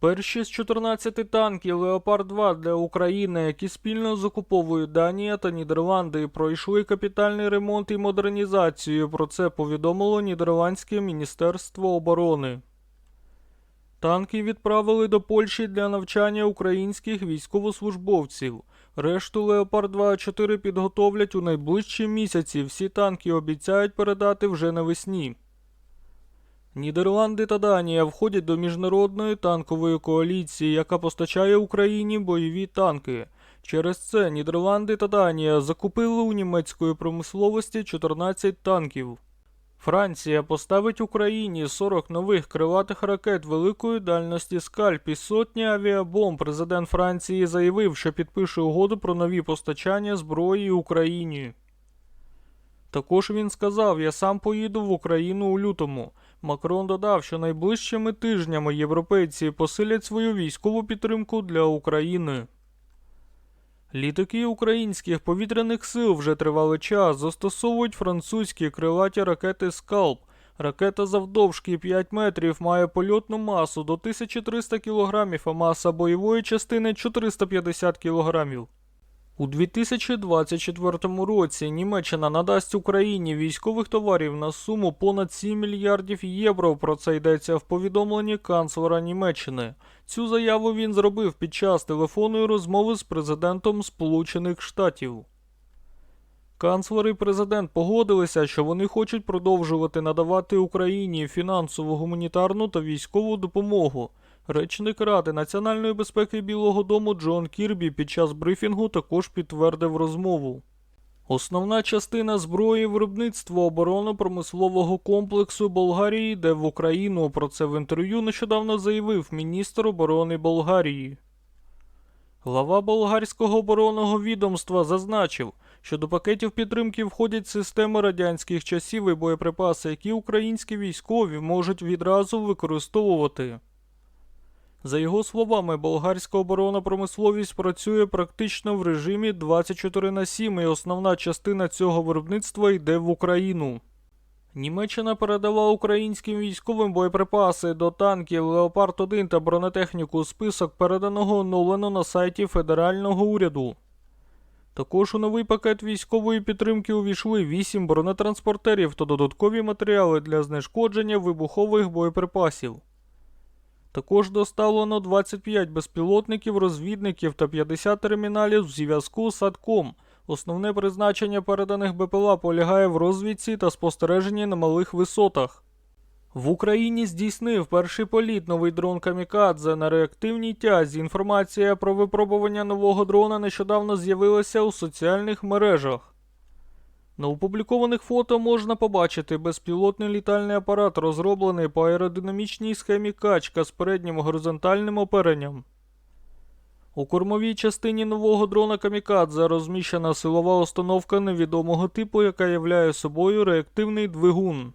Перші з 14 танків Леопард 2 для України, які спільно закуповують Данія та Нідерланди, пройшли капітальний ремонт і модернізацію. Про це повідомило Нідерландське міністерство оборони. Танки відправили до Польщі для навчання українських військовослужбовців. Решту Леопард 2 4 підготовлять у найближчі місяці. Всі танки обіцяють передати вже навесні. Нідерланди та Данія входять до міжнародної танкової коаліції, яка постачає Україні бойові танки. Через це Нідерланди та Данія закупили у німецької промисловості 14 танків. Франція поставить Україні 40 нових крилатих ракет великої дальності скальп і сотні авіабомб. Президент Франції заявив, що підпише угоду про нові постачання зброї Україні. Також він сказав: Я сам поїду в Україну у лютому. Макрон додав, що найближчими тижнями європейці посилять свою військову підтримку для України. Літаки українських повітряних сил вже тривалий час застосовують французькі крилаті ракети Скалп. Ракета завдовжки 5 метрів має польотну масу до 1300 кг, а маса бойової частини 450 кг. У 2024 році Німеччина надасть Україні військових товарів на суму понад 7 мільярдів євро. Про це йдеться в повідомленні канцлера Німеччини. Цю заяву він зробив під час телефонної розмови з президентом Сполучених Штатів. Канцлер і президент погодилися, що вони хочуть продовжувати надавати Україні фінансову, гуманітарну та військову допомогу. Речник Ради національної безпеки Білого Дому Джон Кірбі під час брифінгу також підтвердив розмову. Основна частина зброї виробництва оборонно-промислового комплексу Болгарії йде в Україну. Про це в інтерв'ю нещодавно заявив міністр оборони Болгарії. Глава болгарського оборонного відомства зазначив, що до пакетів підтримки входять системи радянських часів і боєприпаси, які українські військові можуть відразу використовувати. За його словами, болгарська оборонна промисловість працює практично в режимі 24 на 7 і основна частина цього виробництва йде в Україну. Німеччина передала українським військовим боєприпаси до танків Леопард 1 та бронетехніку список переданого оновлено на сайті федерального уряду. Також у новий пакет військової підтримки увійшли 8 бронетранспортерів та додаткові матеріали для знешкодження вибухових боєприпасів. Також доставлено 25 безпілотників, розвідників та 50 терміналів зв'язку з садком. Основне призначення переданих БПЛА полягає в розвідці та спостереженні на малих висотах. В Україні здійснив перший політ новий дрон Камікадзе на реактивній тязі. Інформація про випробування нового дрона нещодавно з'явилася у соціальних мережах. На опублікованих фото можна побачити безпілотний літальний апарат, розроблений по аеродинамічній схемі качка з переднім горизонтальним оперенням. У кормовій частині нового дрона Камікадзе розміщена силова установка невідомого типу, яка являє собою реактивний двигун.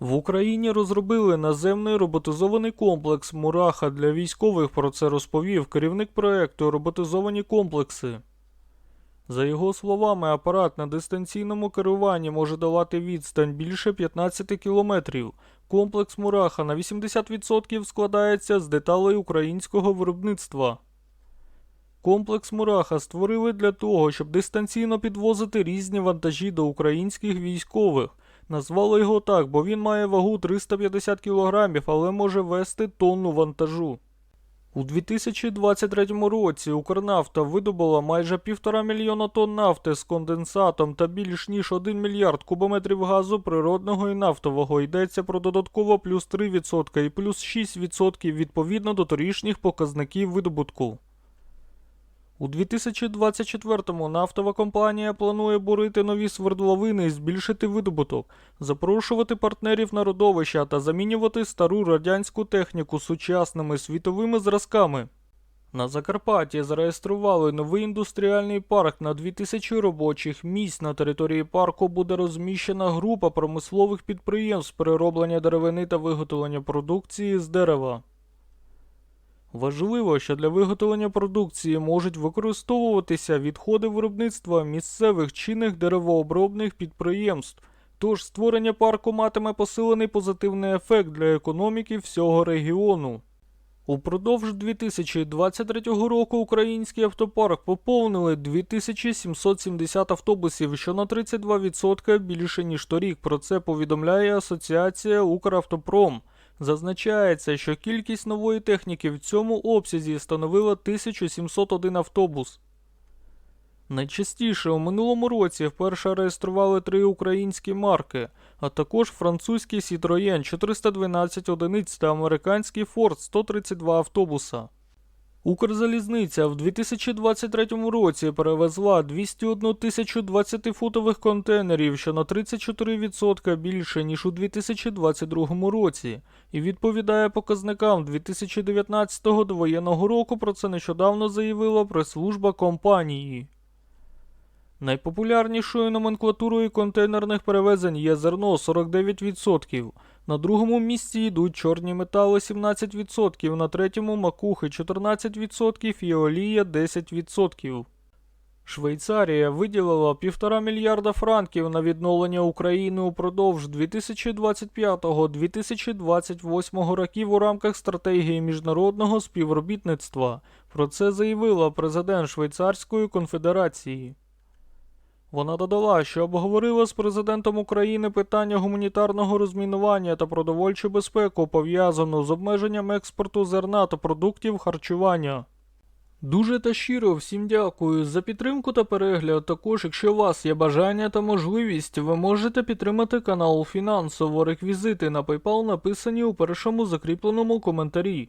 В Україні розробили наземний роботизований комплекс Мураха для військових. Про це розповів керівник проекту Роботизовані комплекси. За його словами, апарат на дистанційному керуванні може давати відстань більше 15 кілометрів. Комплекс Мураха на 80% складається з деталей українського виробництва. Комплекс Мураха створили для того, щоб дистанційно підвозити різні вантажі до українських військових. Назвали його так, бо він має вагу 350 кг, але може вести тонну вантажу. У 2023 році Укрнафта видобула майже півтора мільйона тонн нафти з конденсатом та більш ніж 1 мільярд кубометрів газу природного і нафтового. Йдеться про додатково плюс 3% і плюс 6% відповідно до торішніх показників видобутку. У 2024-му нафтова компанія планує бурити нові свердловини і збільшити видобуток, запрошувати партнерів на родовища та замінювати стару радянську техніку сучасними світовими зразками. На Закарпатті зареєстрували новий індустріальний парк на 2000 робочих місць. На території парку буде розміщена група промислових підприємств перероблення деревини та виготовлення продукції з дерева. Важливо, що для виготовлення продукції можуть використовуватися відходи виробництва місцевих чинних деревообробних підприємств. Тож створення парку матиме посилений позитивний ефект для економіки всього регіону. Упродовж 2023 року український автопарк поповнили 2770 автобусів, що на 32% більше ніж торік. Про це повідомляє Асоціація Укравтопром. Зазначається, що кількість нової техніки в цьому обсязі становила 1701 автобус. Найчастіше у минулому році вперше реєстрували три українські марки, а також французький Citroën 412 одиниць та американський Ford 132 автобуса. Укрзалізниця в 2023 році перевезла 201 тисячу 20-футових контейнерів, що на 34% більше, ніж у 2022 році, і відповідає показникам 2019 довоєнного року. Про це нещодавно заявила прес-служба компанії. Найпопулярнішою номенклатурою контейнерних перевезень є зерно 49%. На другому місці йдуть чорні метали 17%, на третьому макухи 14% і олія 10%. Швейцарія виділила півтора мільярда франків на відновлення України упродовж 2025-2028 років у рамках стратегії міжнародного співробітництва. Про це заявила президент Швейцарської конфедерації. Вона додала, що обговорила з президентом України питання гуманітарного розмінування та продовольчу безпеку, пов'язану з обмеженням експорту зерна та продуктів харчування. Дуже та щиро всім дякую за підтримку та перегляд. Також, якщо у вас є бажання та можливість, ви можете підтримати канал фінансово. Реквізити на PayPal написані у першому закріпленому коментарі.